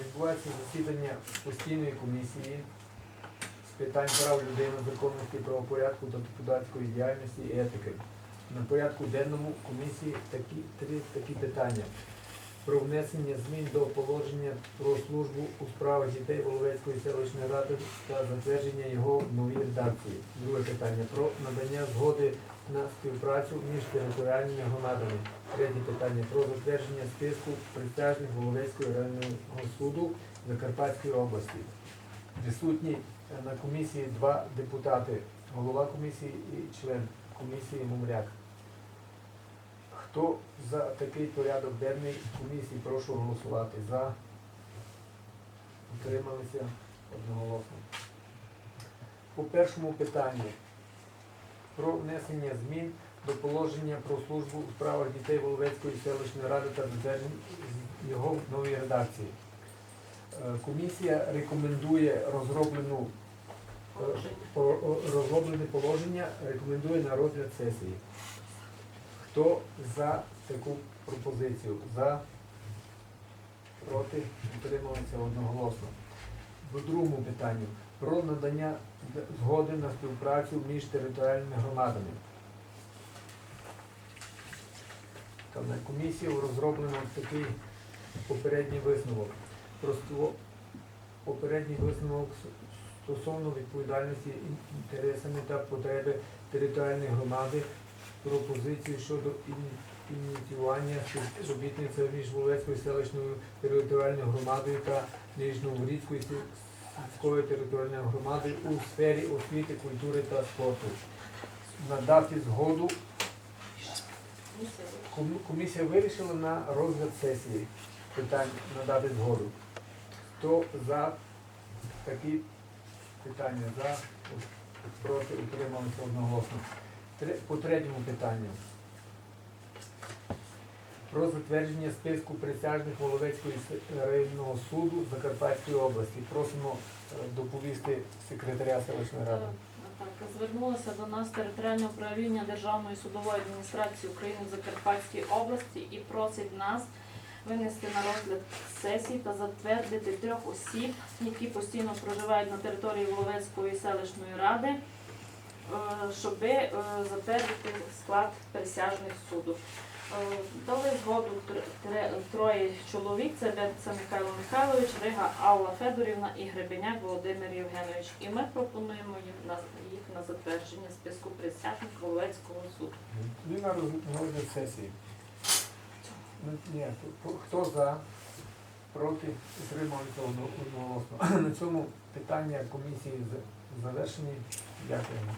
Відбувається засідання постійної комісії з питань прав людини, законності, правопорядку та депутатської діяльності і етики. На порядку денному комісії такі, три такі питання. Про внесення змін до положення про службу у справах дітей Воловецької селищної ради та затвердження його в новій редакції. Друге питання. Про надання згоди на співпрацю між територіальними громадами. Третє питання про затвердження списку присяжних Воловецької районного суду Закарпатської області. Присутні е, на комісії два депутати, голова комісії і член комісії Мумряк. Хто за такий порядок денний комісії, прошу голосувати. За. Утрималися одноголосно. По першому питанню про внесення змін до положення про службу у справах дітей Воловецької селищної ради та затвердження його в новій редакції. Е, Комісія рекомендує розроблену е, розроблене положення, рекомендує на розгляд сесії. Хто за таку пропозицію? За, проти, утрималися одноголосно. По другому питанню про надання згоди на співпрацю між територіальними громадами. Та на комісію розроблено такий попередній висновок. Просто попередній висновок стосовно відповідальності інтересами та потреби територіальної громади, пропозиції щодо ініціювання співробітництва між Волецькою селищною територіальною громадою та Нижньоворіцькою сільською територіальною громадою у сфері освіти, культури та спорту. Надати згоду Комісія вирішила на розгляд сесії питань надати згоду. Хто за такі питання? За, проти, утрималися одноголосно. По третьому питанню. Про затвердження списку присяжних Воловецької районного суду Закарпатської області. Просимо е, доповісти секретаря селищної ради. Так, звернулося до нас територіальне управління Державної судової адміністрації України в Закарпатській області і просить нас винести на розгляд сесії та затвердити трьох осіб, які постійно проживають на території Воловецької селищної ради, щоб е, затвердити склад присяжних суду. Е, Дали згоду тр- троє чоловік, це Бенца Михайло Михайлович, Рига Алла Федорівна і Гребеняк Володимир Євгенович. І ми пропонуємо їм на їх на затвердження списку присяжних Воловецького суду. Він на розгляд сесії. Ні, хто за, проти, утрималися одно- одноголосно. На цьому питання комісії завершені. Дякуємо.